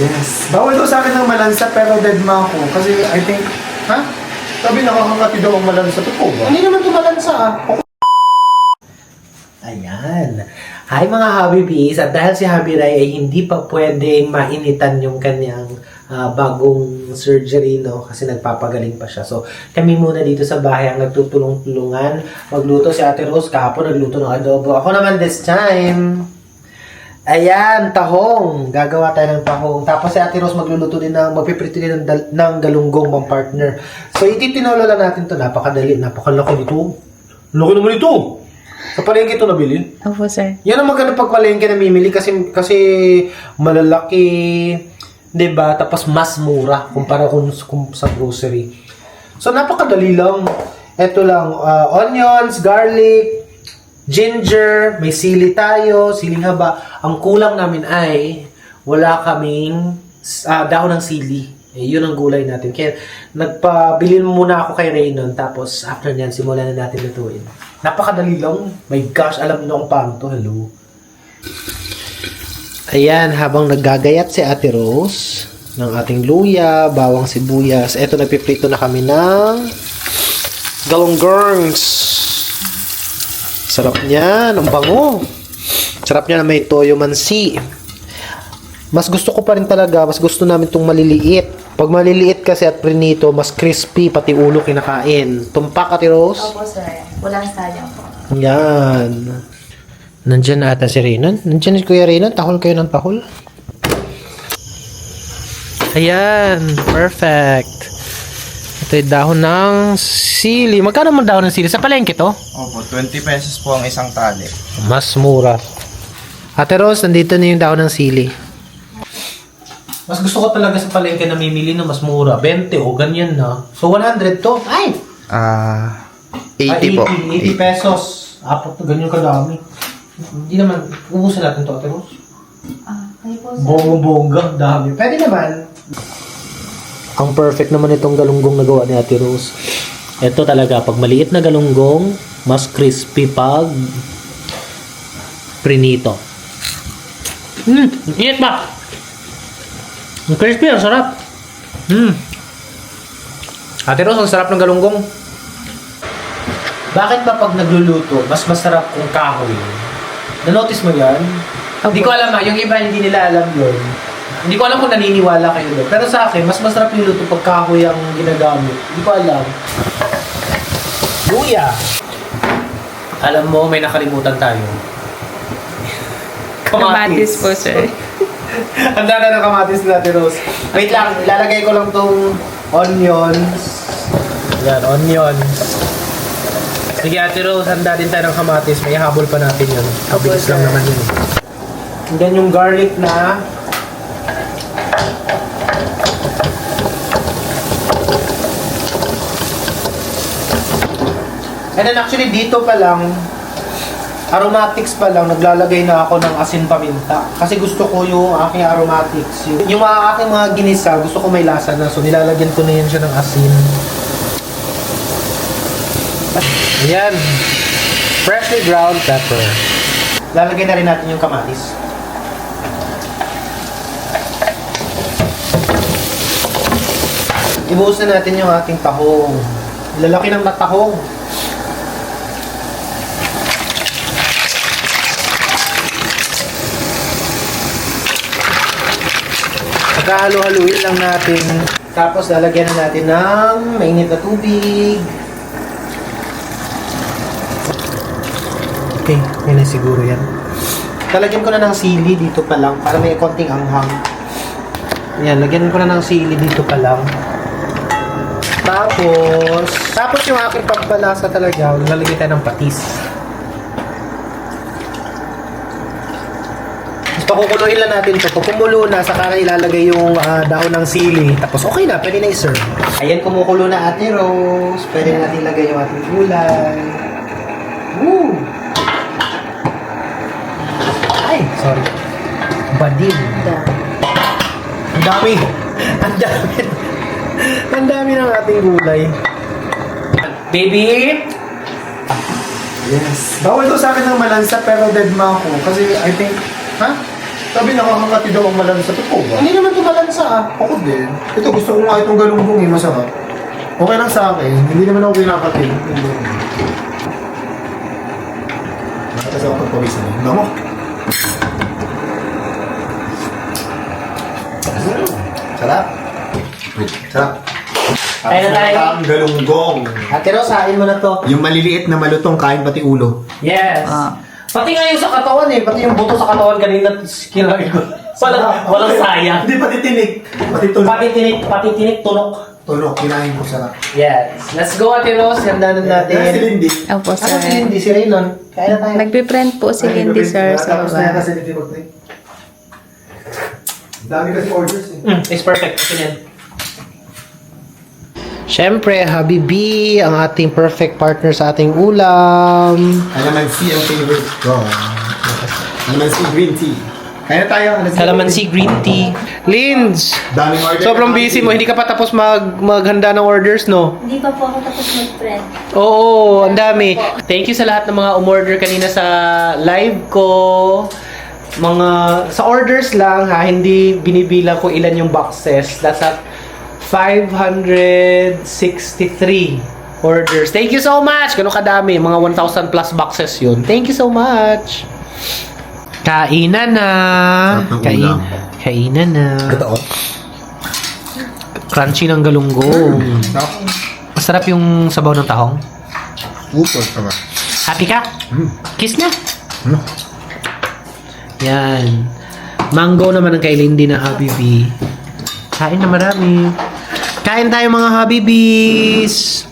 Yes. Bawal daw sa akin ng malansa pero dead ma ako. Kasi I think, ha? Sabi nakakangati daw ang malansa. Totoo ba? Hindi naman ito malansa ah. Ayan. Hi mga Hobby Bees. At dahil si Hobby Rai ay hindi pa pwedeng mainitan yung kanyang ah, bagong surgery, no? Kasi nagpapagaling pa siya. So, kami muna dito sa bahay ang nagtutulong-tulungan. Magluto si Ate Rose. Kahapon nagluto ng adobo. Ako naman this time. Ayan, tahong. Gagawa tayo ng tahong. Tapos si Ate Rose magluluto din ng, magpiprito din ng, ng galunggong pang partner. So, ititinolo lang natin to Napakadali. Napakalaki nito. Laki naman ito. Sa palengke ito nabili. Opo, sir. Yan ang maganda pag palengke namimili kasi kasi malalaki, 'di ba? Tapos mas mura kumpara kung, kung sa grocery. So napakadali lang. Ito lang ah, onions, garlic, ginger, may sili tayo, siling haba. Ang kulang namin ay wala kaming ah, dahon ng sili. Eh, yun ang gulay natin. Kaya nagpabili muna ako kay Raynon tapos after nyan simulan na natin lutuin. Napakadali lang. My gosh, alam niyo kung paano to. Hello. Ayan, habang naggagayat si Ate Rose ng ating luya, bawang sibuyas, eto nagpiprito na kami ng galonggerns. Sarap niyan, ang bango. Sarap niya na may toyo mansi. Mas gusto ko pa rin talaga, mas gusto namin itong maliliit. Pag maliliit kasi at prinito, mas crispy, pati ulo kinakain. Tumpak, Ate Rose. Opo, sir. Walang sayang po. Yan. Nandyan na ata si Renan. Nandyan si Kuya Renan. Tahol kayo ng tahol. Ayan. Perfect. Ito yung dahon ng sili. Magkano man dahon ng sili? Sa palengke to? Opo, 20 pesos po ang isang tali. Mas mura. Ate Rose, nandito na yung dahon ng sili. Mas gusto ko talaga sa palengke na mimili na mas mura. 20 o ganyan na. So 100 to. Ay! Ah, Ah, 80 po. 80 pesos. Apat na ganyan kadami. Hindi naman, ubusin natin to, Ate Rose. Ah, kayo po, sir. Bongga-bongga, dami. Pwede naman. Ang perfect naman itong galunggong na gawa ni Ate Rose. Ito talaga, pag maliit na galunggong, mas crispy pag prinito. Hmm, init ba? Ang crispy, ang sarap. Hmm. Ate Rose, ang sarap ng galunggong. Bakit ba pag nagluluto, mas masarap kung kahoy? Na-notice mo yan? Hindi ko alam ha, yung iba hindi nila alam yun. Hindi ko alam kung naniniwala kayo doon. Pero sa akin, mas masarap yung luto pag kahoy ang ginagamit. Hindi ko alam. Luya! Alam mo, may nakalimutan tayo. Kamatis po, sir. Handa na ng kamatis natin, Rose. Wait lang, ilalagay ko lang tong onions. Yan, onions. Sige, Ate Rose, handa din tayo ng kamatis. May habol pa natin yun. Mabilis lang naman yun. And then yung garlic na And then actually dito pa lang, aromatics pa lang, naglalagay na ako ng asin paminta. Kasi gusto ko yung aking aromatics. Yung, yung mga aking mga ginisa, gusto ko may lasa na. So nilalagyan ko na yan siya ng asin. Ayan. Freshly ground pepper. Lalagay na rin natin yung kamatis. Ibuhos na natin yung ating tahong. Lalaki ng matahong. Pagkahalo-haluin lang natin. Tapos lalagyan na natin ng mainit na tubig. Okay, yun na siguro yan. Lalagyan ko na ng sili dito pa lang para may konting anghang. Yan, lagyan ko na ng sili dito pa lang. Tapos, tapos yung aking pagpalasa talaga, lalagyan tayo ng patis. Pakukuluin lang natin ito. Pag kumulo na, saka na ilalagay yung ah, dahon ng sili. Tapos okay na, pwede na i-serve. Ayan, kumukulo na ate Rose. Pwede na natin ilagay yung ating gulay. Woo! Ay, sorry. Badin. Ang dami. Ang dami. Ang dami ng ating gulay. Baby! Yes. Bawal daw sa akin ng malansa pero dead ma ako. Kasi I think, ha? Sabi nakakangati daw ang malansa. Totoo ba? Hindi naman tumalansa ah. Ako din. Ito gusto ko nga itong galunggong eh, masarap. Okay lang sa akin. Hindi naman ako kinakatin. Nakakasa ako pagpawisan eh. Namo. Sarap. Sarap. Kaya na tayo. Ang galunggong. Ate Rose, hain mo na to. Yung maliliit na malutong kain pati ulo. Yes. Ah. Pati nga yung sa katawan eh. Pati yung buto sa katawan kanina kinain ko. Walang, walang sayang. Hindi pati tinik. Pati tulok. Pati tinik, pati tinik, tulok. Tulok, kinain ko sarap. Yes. Let's go Ate Rose. Handa na natin. Kaya si Lindy. Opo, Ano si sir. Lindy? Si Raynon? Kaya na tayo. Nagbe-friend po si Lindy, sir, sa Tapos na yata baba. si Lindy mag-trip. Dami kasi orders eh. Mm, it's perfect. Ito yan. Siyempre, Habibi, ang ating perfect partner sa ating ulam. Calamansi ang favorite ko. Calamansi green tea. Kaya tayo. Calamansi green tea. Linz, Daming order. sobrang busy mo. Hindi ka pa tapos mag maghanda ng orders, no? Hindi pa po ako tapos mag-friend. Oo, ang dami. Thank you sa lahat ng mga umorder kanina sa live ko. Mga sa orders lang ha, hindi binibilang kung ilan yung boxes. That's at 563 orders. Thank you so much. Ganun kadami, mga 1,000 plus boxes yun. Thank you so much. Kainan na. Kain, kainan na. Totoo. Crunchy ng galunggong. Sarap. Masarap yung sabaw ng tahong. Upot ka ba? Happy ka? Mm. Kiss na. Ano? Yan. Mango naman ang kay Lindy na Habibi. Kain na marami. Kain tayo mga Habibis.